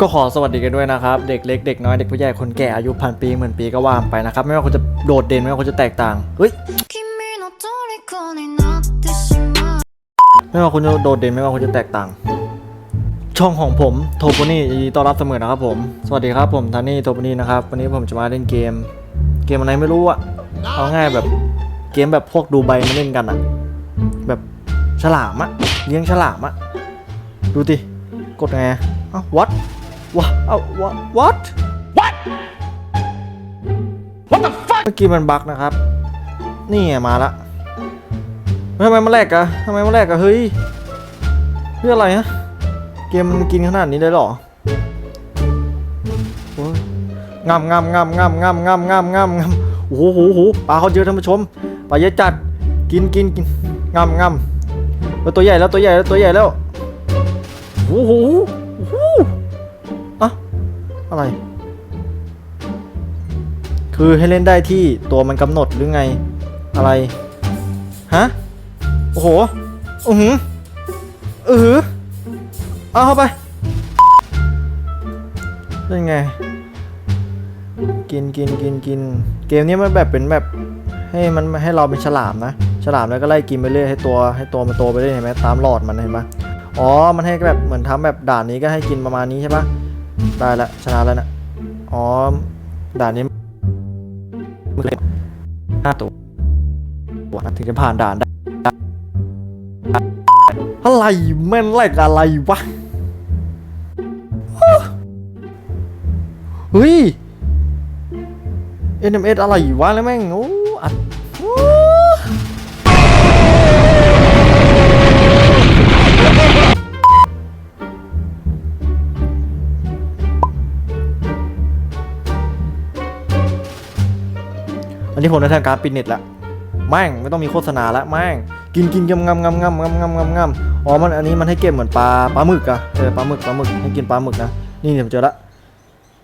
ก็ขอสวัสดีกันด้วยนะครับ เด็กเล็กเด็กน้อยเด็กผู้ใหญ่คนแก่อายุพันปีหมื่นปีก็ว่าไปนะครับ ไม่ว่าคุณจะโดดเด่นไม่ว่าคุณจะแตกต่างเฮ้ยไม่ว่าคุณจะโดดเด่นไม่ว่าคุณจะแตกต่าง ช่องของผมโทโปนี่ต้อนรับเสมอนะครับผม สวัสดีครับผมทันนี่โทโปนี่นะครับวันนี้ผมจะมาเล่นเกม เกมอะไรไม่รู้อะเอาง่ายแบบเกมแบบพวกดูใบมาเล่นกันอะแบบฉลามอะเลี้ยงฉลามอะดูดิกดไงอะวัด วะเอ้า what what what what the fuck เมื่อกี้มันบั๊กนะครับ นี่ไงมาละทำไมมันแลกอะทำไมมันแลกอะเฮ้ยเรื่องอะไรฮะ เกมมันกินขนาดนี้ได้เหรอโอ้ยงามงามงามงามงามงามงามงามงามโอ้โหโหโหปลาเขาเยอะท่านผู้ชมปลาเยอะจัดกินกินกินงามงามแล้วตัวใหญ่แล้วตัวใหญ่แล้วตัวใหญ่แล้วโอ้โหโอ้โหอะ อะไร คือให้เล่นได้ที่ตัวมันกำหนดหรือไง อะไร ฮะ โอ้โหอือหืออือหือเอาเข้าไปเป็นไง กินกินกินกิน เกมนี้มันแบบเป็นแบบ ให้มันให้เราเป็นฉลามนะ ฉลามแล้วก็ไล่กินไปเรื่อยให้ตัวให้ตัวมันโตไปเรื่อยเห็นไหมตามหลอดมันเห็นไหมอ๋อ มันให้แบบเหมือนทำแบบด่านนี้ก็ให้กินประมาณนี้ใช่ปะ ได้ละชนะแล้วนะอ๋อด่านนี้มันเลยห้าตัวถึงจะผ่านด่านได้อะไรแม่นแรกอะไรวะเฮ้ย NMS อะไรวะแล้วแม่งโอ้อัด อันนี้ผมได้ทำการปิดเน็ตละแม่งไม่ต้องมีโฆษณาละแม่งกินกินยำงำงำงำงำงำงำงำอ๋อมันอันนี้มันให้เก็บเหมือนปลาปลาหมึกอะเออปลาหมึกปลาหมึกให้กินปลาหมึกนะนี่เดี๋ยวเจอละ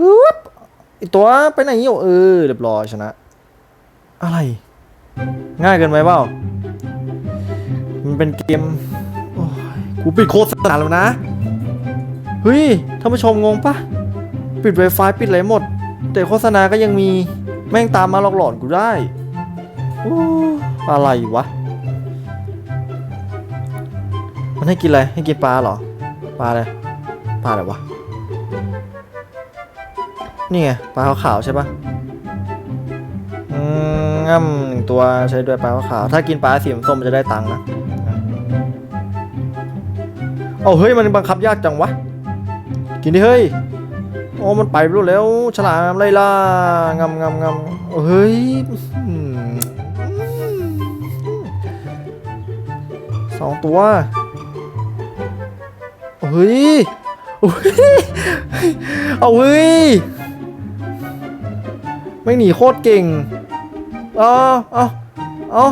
อุ๊บอีตัวไปไหนอยู่เออเรียบร้อยชนะ อะไร ง่ายเกินไปเปล่ามันเป็นเกมกูปิดโฆษณาแล้วนะเฮ้ยท่านผู้ชมงงปะปิดไวไฟปิดอะไรหมด แต่โฆษณาก็ยังมี แม่งตามมาหลอกหลอนกูได้อ้อะไรวะ มันให้กินอะไร ให้กินปลาเหรอ ปลาอะไร ปลาอะไรวะ นี่ไงปลาขาวๆใช่ปะอืมง่ำหนึ่งตัวใช้ด้วยปลาขาวๆถ้ากินปลาสีส้มจะได้ตังค์นะเอาเฮ้ย มันบังคับยากจังวะ กินดิเฮ้ย โอ้มันไปรู้แล้ว ฉลามไล่ล่างำงำงำเฮ้ยสองตัวเฮ้ยเฮ้ย เอาเฮ้ย ไม่หนีโคตรเก่ง เอาเอาเอา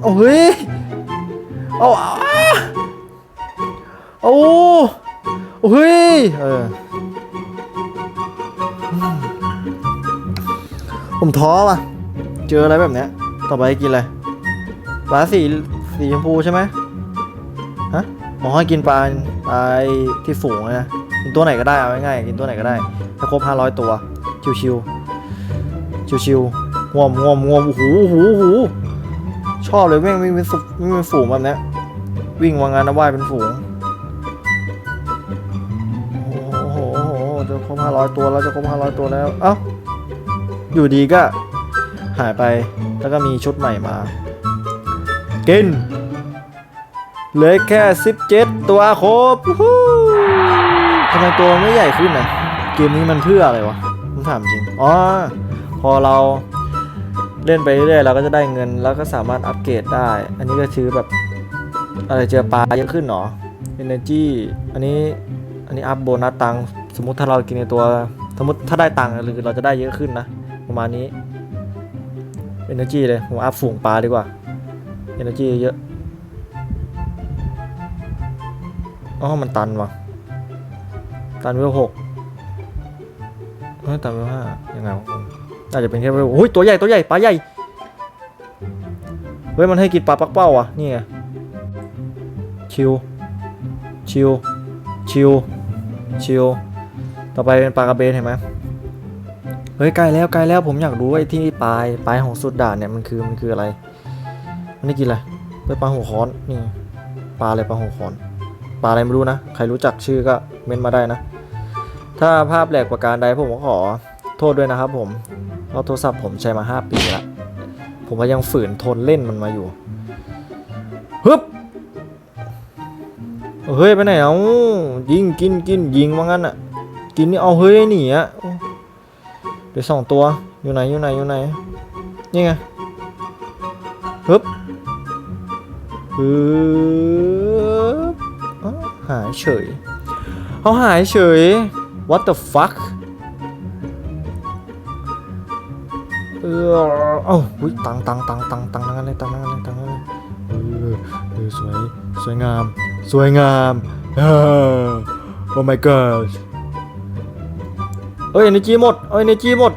เอาเฮ้ย เอาเอาเอาเฮ้ย เออ ผมท้อว่ะ เจออะไรแบบเนี้ย ต่อไปกินอะไร ปลาสีสีชมพูใช่ไหมฮะหมอให้กินปลาปลาที่ฝูงเลยนะ กินตัวไหนก็ได้เอาง่ายๆกินตัวไหนก็ได้ถ้าครบ500ตัว ชิวๆ ชิวๆงวมงวมงวมโอ้โหโอ้โหโอ้โหชอบเลยแม่งวิ่งเป็นสุวิ่งเป็นฝูงแบบเนี้ย วิ่งวางงานนะว่ายเป็นฝูง โอ้โหโอ้โหโอ้โหจะครบ500ตัวแล้วจะครบ500ตัวแล้ว เอ้า อยู่ดีก็หายไปแล้วก็มีชุดใหม่มา กินเหลือแค่ 17 ตัวครบทำไมตัวไม่ใหญ่ขึ้นนะเกมนี้มันเพื่ออะไรวะผมถามจริงอ๋อพอเราเล่นไปเรื่อยๆเราก็จะได้เงินแล้วก็สามารถอัปเกรดได้ อันนี้ก็คือแบบอะไรเจอปลาเยอะขึ้นเนาะ Energy อันนี้อันนี้อัพโบนัสตังค์สมมุติถ้าเรากินในตัว สมมติถ้าได้ตังค์หรือเราจะได้เยอะขึ้นนะ ประมาณนี้ Energy เลยผมอัพฝูงปลาดีกว่า Energy เยอะอ๋อมันตันว่ะ ตันเวลหกเฮ้ยตันเวลห้ายังไงวะอาจจะเป็นแค่เวลโอ้ยตัวใหญ่ตัวใหญ่ปลาใหญ่ เฮ้ยมันให้กินปลาปักเป้าว่ะนี่ไงชิวชิวชิวชิลต่อไปเป็นปลากระเบนเห็นไหม เฮ้ยใกลแล้วใกลแล้วผมอยากรู้ไอ้ที่ปลายปลายของสุดด่านเนี่ยมันคือมันคืออะไรมันนี่กินอะไรเฮ้ยปลาหัวค้อนนี่ปลาอะไรปลาหัวค้อนปลาอะไรไม่รู้นะใครรู้จักชื่อก็เม้นมาได้นะ ถ้าภาพแหลกประการใดผมก็ขอโทษด้วยนะครับผมเพราะโทรศัพท์ผมใช้มา 5 ปีละผมก็ยังฝืนทนเล่นมันมาอยู่ฮึบเฮ้ยไปไหนเอายิงกินกินยิงว่างั้นอะกินนี่เอาเฮ้ยหนีอะโอ้ เดี๋ยวสองตัว อยู่ไหน อยู่ไหน อยู่ไหน นี่ไงฮึบฮึบหายเฉยเขาหายเฉย what the fuck เออเอ้าอุ้ยตังตังตังตังตังนั่นเลยตังนั่นเลยตังนั่นเลยเออเออสวย สวยงาม สวยงามเออ oh my god เอ้ย energy หมดเอ้ย energy หมด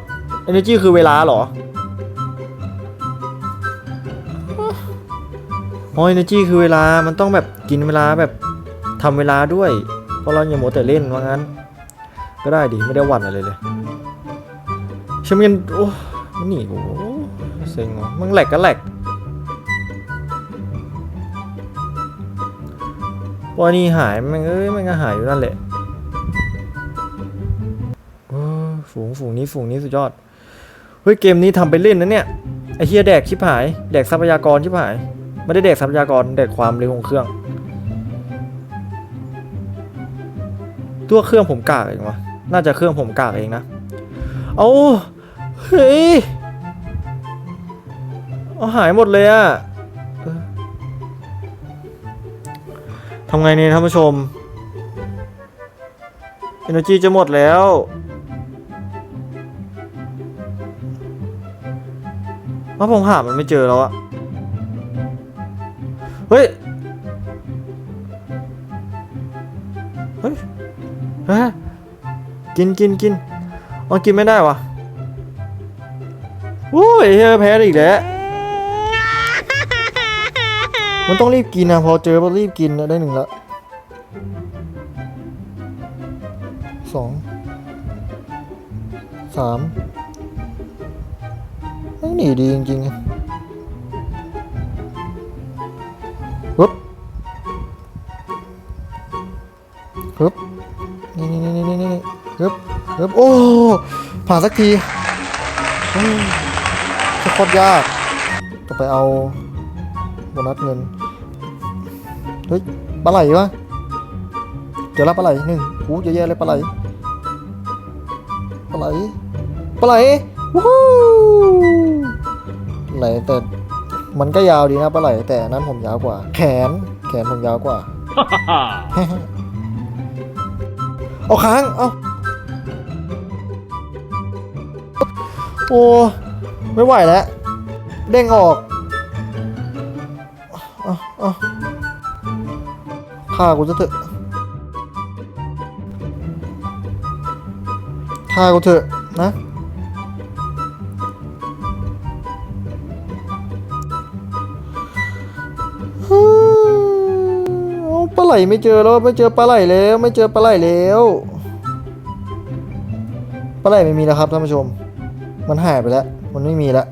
energy คือเวลาเหรออ๋อ energy คือเวลามันต้องแบบกินเวลาแบบทำเวลาด้วย เพราะเราอย่ามัวแต่เล่นว่างั้น ก็ได้ดิไม่ได้หวั่นอะไรเลยเชมเงินโอ้มันหนีโอ้เซ็งวะมันแหลกก็แหลกว่านี่หายมันเอ้ยมันก็หายอยู่นั่นแหละ ฝูงฝูงนี้ฝูงนี้สุดยอด เฮ้ยเกมนี้ทำไปเล่นนะเนี่ย ไอเฮียแดกชิบหาย แดกทรัพยากรชิบหาย ไม่ได้แดกทรัพยากรแดกความเร็วของเครื่อง ตัวเครื่องผมกากเองวะ น่าจะเครื่องผมกากเองนะ เอาเฮ้ย เอาหายหมดเลยอะทำไงเนี่ยท่านผู้ชม Energy จะหมดแล้ว ว่าผมหามันไม่เจอแล้วอะเฮ้ย เฮ้ยเฮ้ยกินกินกินอ๋อกินไม่ได้วะโอ้ยเฮ้ยแพ้อีกแล้ว มันต้องรีบกินนะพอเจอก็รีบกินนะได้หนึ่งละสองสาม หนีดีจริงๆฮึบฮึบนี่นี่นี่นี่นี่ฮึบฮึบโอ้ผ่านสักทีโคตรยากต่อไปเอาโบนัสเงิน เฮ้ยปลาไหลวะเจอแล้วปลาไหลหนึ่งหูเยอะแยะเลยปลาไหลปลาไหลปลาไหลวู้ฮู้ ไหลแต่มันก็ยาวดีนะปลาไหลแต่นั้นผมยาวกว่า แขนแขนผมยาวกว่า เอาค้างเอาโอ้ไม่ไหวแล้วเด้งออกออาฆ่ากูจะเถอะฆ่ากูเถอะนะ ปลาไหลไม่เจอแล้วไม่เจอปลาไหลแล้ว ไม่เจอปลาไหลแล้วปลาไหลไม่มีแล้วครับท่านผู้ชม มันหายไปแล้ว มันไม่มีแล้ว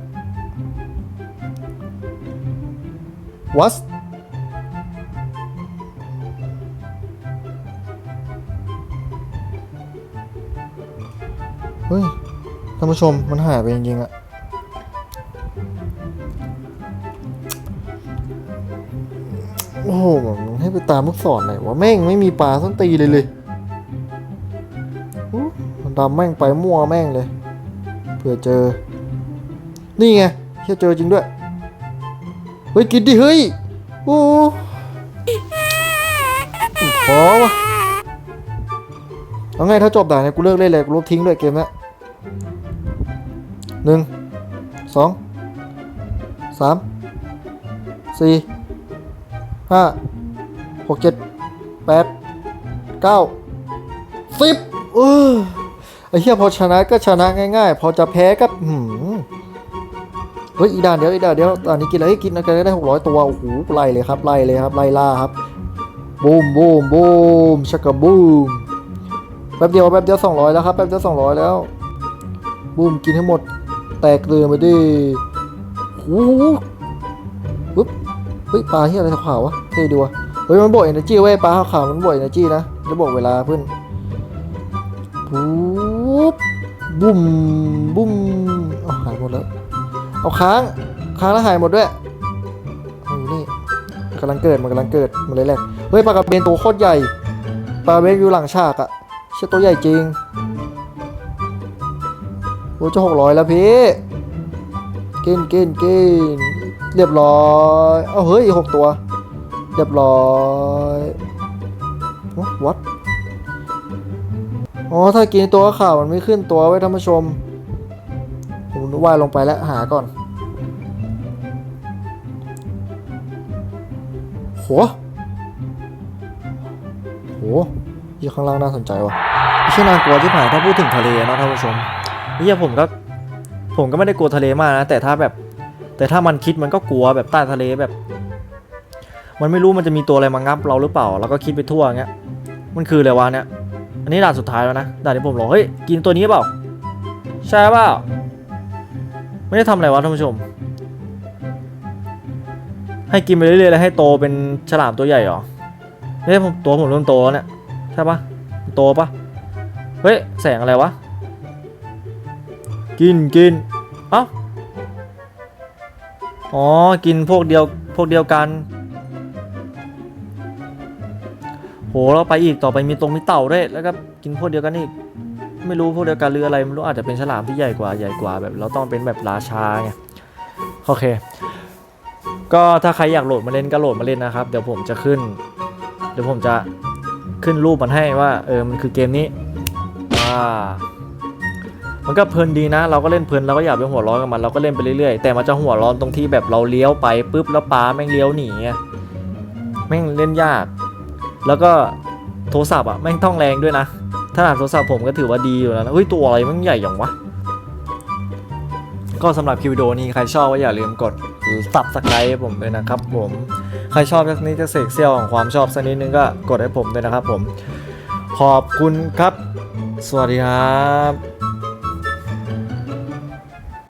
what เฮ้ยท่านผู้ชมมันหายไปจริงๆอะ โอ้โหมันให้ไปตามลูกศรหน่อยวะแม่งไม่มีปลาส้นตีเลยเลยมันดำแม่งไปมั่วแม่งเลย เผื่อเจอ นี่ไงเฮียเจอจริงด้วย เฮ้ย กินดิ เฮ้ย โอ้ขอวะเอาไงถ้าจบด่านเนี่ยกูเลิกเล่นเลยกูลบทิ้งด้วยเกมนี้หนึ่งสองสามสี่ ห้าหกเจ็ดแปดเก้าสิบเออไอ้เหี้ยพอชนะก็ชนะง่าย ๆ พอจะแพ้ก็หืมเฮ้ยอีด่านเดียวอีด่านเดียวตอนนี้กินอะไรให้กินอะไรได้หกร้อยตัวโอ้โหไล่เลยครับไล่เลยครับไล่ล่าครับบูมบูมบูมชักกะบูมแป๊บเดียวแป๊บเดียวสองร้อยแล้วครับแป๊บเดียวสองร้อยแล้วบูมกินให้หมด แตกเกลือไปดิโอ้โห เฮ้ยปลาที่อะไรขาววะเท่ดีวะเฮ้ยมันบวกเอเนจีเว้ยปลาขาวมันบวกเอเนจีนะแล้วบวกเวลาเพื่อนปุ๊บบุ้มบุ้มเอาหายหมดแล้วเอาค้างค้างแล้วหายหมดด้วยเอาอยู่นี่มันกำลังเกิดมันกำลังเกิดมันเลยแหลกเฮ้ยปลากระเบนตัวโคตรใหญ่ปลาเบนอยู่หลังฉากอะเชี่ยตัวใหญ่จริงโอ้จะหกร้อยแล้วพี่กินกินกินเรียบร้อยเอาเฮ้ยอีหกตัว เรียบร้อยวัดอ๋อถ้ากินตัวข่าวมันไม่ขึ้นตัวไว้ท่านผู้ชมผมว่ายลงไปแล้วหาก่อนโหโหยี่ข้างล่างน่าสนใจว่ะไม่ใช่นากลัวที่ผ่านถ้าพูดถึงทะเลนะท่านผู้ชมนี่ผมก็ผมก็ไม่ได้กลัวทะเลมากนะแต่ถ้าแบบ แต่ถ้ามันคิดมันก็กลัวแบบใต้ทะเลแบบ มันไม่รู้มันจะมีตัวอะไรมางับเราหรือเปล่า แล้วก็คิดไปทั่วอย่างเงี้ย มันคืออะไรวะเนี่ย อันนี้ด่านสุดท้ายแล้วนะ ด่านที่ผมลองเฮ้ย กินตัวนี้เปล่า ใช่เปล่า ไม่ได้ทำอะไรวะท่านผู้ชม ให้กินไปเรื่อยๆแล้วให้โตเป็นฉลามตัวใหญ่เหรอเฮ้ยผมตัวผมเริ่มโตแล้วเนี่ยใช่ปะโตปะเฮ้ย แสงอะไรวะ กินกินเอ้า อ๋อ กินพวกเดียวพวกเดียวกัน โหเราไปอีกต่อไปมีตรงมีเต่าด้วยแล้วก็กินพวกเดียวกันอีก ไม่รู้พวกเดียวกันหรืออะไรไม่รู้อาจจะเป็นฉลามที่ใหญ่กว่าใหญ่กว่าแบบ เราต้องเป็นแบบราชาไงโอเค ก็ถ้าใครอยากโหลดมาเล่นก็โหลดมาเล่นนะครับ เดี๋ยวผมจะขึ้น เดี๋ยวผมจะขึ้นรูปมันให้ว่า เออมันคือเกมนี้อ่า มันก็เพลินดีนะ เราก็เล่นเพลินเราก็อยากไปหัวร้อนกับมันเราก็เล่นไปเรื่อยๆแต่มันจะหัวร้อนตรงที่แบบเราเลี้ยวไปปุ๊บแล้วปลาแม่งเลี้ยวหนีไงแม่งเล่นยาก แล้วก็โทรศัพท์อะแม่งต้องแรงด้วยนะถ้าหาโทรศัพท์ผมก็ถือว่าดีอยู่แล้วนะเฮ้ยตัวอะไรมันใหญ่อย่างวะก็สำหรับคลิปวิดีโอนี้ใครชอบก็อย่าลืมกดสับสไครต์ผมด้วยนะครับผมใครชอบสักนิดจะเสกเซี่ยวของความชอบสักนิดนึงก็กดให้ผมด้วยนะครับผม ขอบคุณครับ สวัสดีครับ